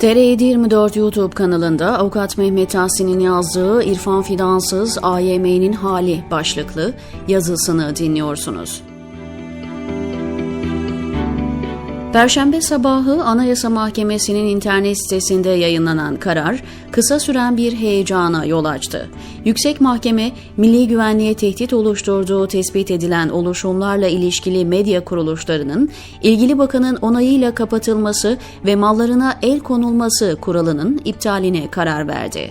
TR724 YouTube kanalında Avukat Mehmet Tahsin'in yazdığı İrfan Fidansız AYM'nin hali başlıklı yazısını dinliyorsunuz. Perşembe sabahı Anayasa Mahkemesi'nin internet sitesinde yayınlanan karar kısa süren bir heyecana yol açtı. Yüksek Mahkeme, milli güvenliğe tehdit oluşturduğu tespit edilen oluşumlarla ilişkili medya kuruluşlarının ilgili bakanın onayıyla kapatılması ve mallarına el konulması kuralının iptaline karar verdi.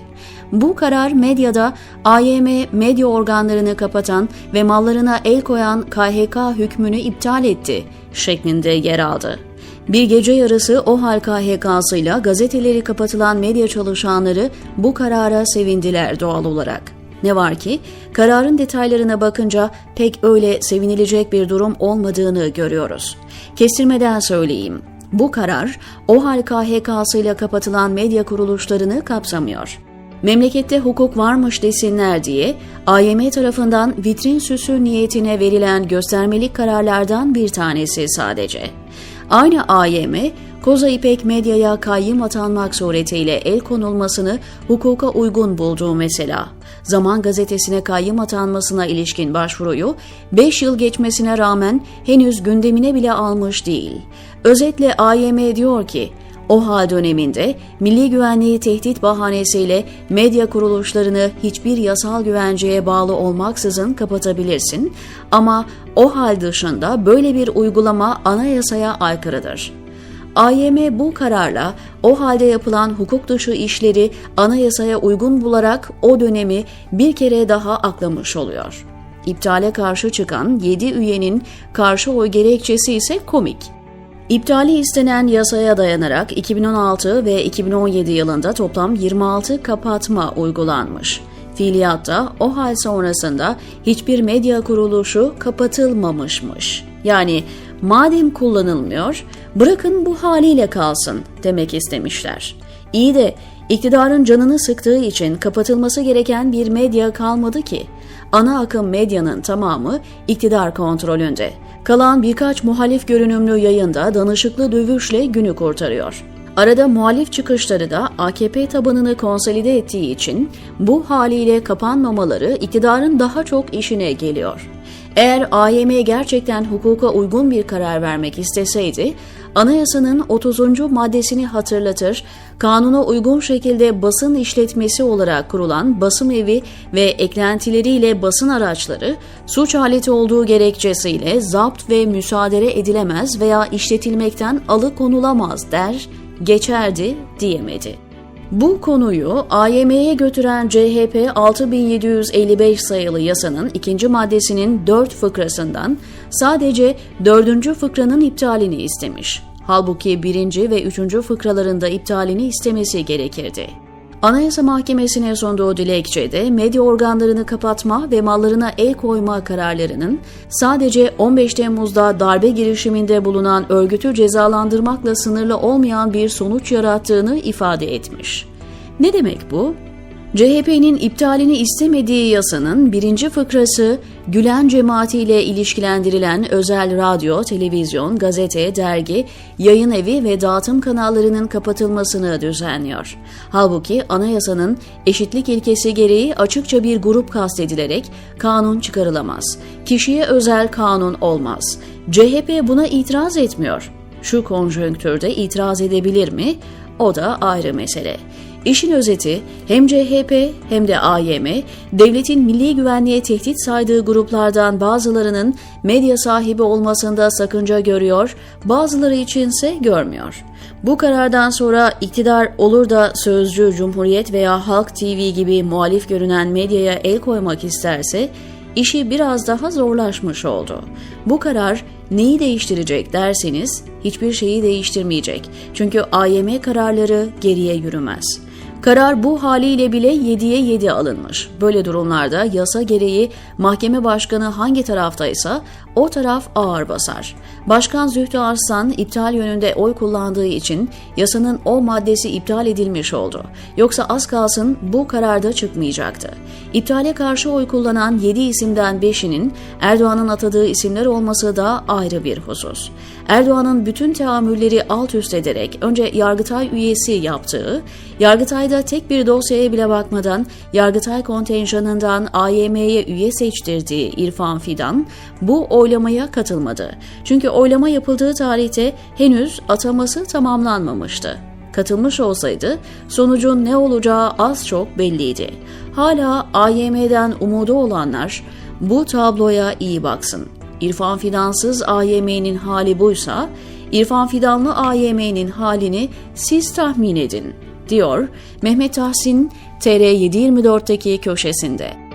Bu karar medyada AYM medya organlarını kapatan ve mallarına el koyan KHK hükmünü iptal etti şeklinde yer aldı. Bir gece yarısı OHAL KHK'sıyla gazeteleri kapatılan medya çalışanları bu karara sevindiler doğal olarak. Ne var ki kararın detaylarına bakınca pek öyle sevinilecek bir durum olmadığını görüyoruz. Kestirmeden söyleyeyim. Bu karar OHAL KHK'sıyla kapatılan medya kuruluşlarını kapsamıyor. Memlekette hukuk varmış desinler diye AYM tarafından vitrin süsü niyetine verilen göstermelik kararlardan bir tanesi sadece. Aynı AYM, Koza İpek Medya'ya kayyım atanmak suretiyle el konulmasını hukuka uygun bulduğu mesela. Zaman gazetesine kayyım atanmasına ilişkin başvuruyu 5 yıl geçmesine rağmen henüz gündemine bile almış değil. Özetle AYM diyor ki, OHA döneminde milli güvenliği tehdit bahanesiyle medya kuruluşlarını hiçbir yasal güvenceye bağlı olmaksızın kapatabilirsin ama OHAL dışında böyle bir uygulama anayasaya aykırıdır. AYM bu kararla o halde yapılan hukuk dışı işleri anayasaya uygun bularak o dönemi bir kere daha aklamış oluyor. İptale karşı çıkan 7 üyenin karşı oy gerekçesi ise komik. İptali istenen yasaya dayanarak 2016 ve 2017 yılında toplam 26 kapatma uygulanmış. Fiiliyatta o hal sonrasında hiçbir medya kuruluşu kapatılmamışmış. Yani madem kullanılmıyor, bırakın bu haliyle kalsın demek istemişler. İyi de iktidarın canını sıktığı için kapatılması gereken bir medya kalmadı ki. Ana akım medyanın tamamı iktidar kontrolünde. Kalan birkaç muhalif görünümlü yayında danışıklı dövüşle günü kurtarıyor. Arada muhalif çıkışları da AKP tabanını konsolide ettiği için bu haliyle kapanmamaları iktidarın daha çok işine geliyor. Eğer AYM gerçekten hukuka uygun bir karar vermek isteseydi, anayasanın 30. maddesini hatırlatır, kanuna uygun şekilde basın işletmesi olarak kurulan basım evi ve eklentileriyle basın araçları suç aleti olduğu gerekçesiyle zapt ve müsaade edilemez veya işletilmekten alıkonulamaz der, geçerdi diyemedi. Bu konuyu AYM'ye götüren CHP 6755 sayılı yasanın ikinci maddesinin 4 fıkrasından sadece 4. fıkranın iptalini istemiş. Halbuki 1. ve 3. fıkralarında iptalini istemesi gerekirdi. Anayasa Mahkemesi'ne sunduğu dilekçede medya organlarını kapatma ve mallarına el koyma kararlarının sadece 15 Temmuz'da darbe girişiminde bulunan örgütü cezalandırmakla sınırlı olmayan bir sonuç yarattığını ifade etmiş. Ne demek bu? CHP'nin iptalini istemediği yasanın birinci fıkrası Gülen cemaatiyle ilişkilendirilen özel radyo, televizyon, gazete, dergi, yayın evi ve dağıtım kanallarının kapatılmasını düzenliyor. Halbuki anayasanın eşitlik ilkesi gereği açıkça bir grup kastedilerek kanun çıkarılamaz. Kişiye özel kanun olmaz. CHP buna itiraz etmiyor. Şu konjonktürde itiraz edebilir mi? O da ayrı mesele. İşin özeti hem CHP hem de AYM, devletin milli güvenliğe tehdit saydığı gruplardan bazılarının medya sahibi olmasında sakınca görüyor, bazıları içinse görmüyor. Bu karardan sonra iktidar olur da Sözcü, Cumhuriyet veya Halk TV gibi muhalif görünen medyaya el koymak isterse, işi biraz daha zorlaşmış oldu. Bu karar neyi değiştirecek derseniz hiçbir şeyi değiştirmeyecek. Çünkü AYM kararları geriye yürümez. Karar bu haliyle bile 7'ye 7 alınmış. Böyle durumlarda yasa gereği mahkeme başkanı hangi taraftaysa o taraf ağır basar. Başkan Zühtü Arslan iptal yönünde oy kullandığı için yasanın o maddesi iptal edilmiş oldu. Yoksa az kalsın bu kararda çıkmayacaktı. İptale karşı oy kullanan 7 isimden 5'inin Erdoğan'ın atadığı isimler olması da ayrı bir husus. Erdoğan'ın bütün teamülleri alt üst ederek önce Yargıtay üyesi yaptığı, Yargıtay'da tek bir dosyaya bile bakmadan Yargıtay kontenjanından AYM'ye üye seçtirdiği İrfan Fidan bu oylamaya katılmadı. Çünkü oylama yapıldığı tarihte henüz ataması tamamlanmamıştı. Katılmış olsaydı sonucun ne olacağı az çok belliydi. Hala AYM'den umudu olanlar bu tabloya iyi baksın. İrfan Fidansız AYM'nin hali buysa, İrfan Fidanlı AYM'nin halini siz tahmin edin, diyor Mehmet Tahsin TR724'teki köşesinde.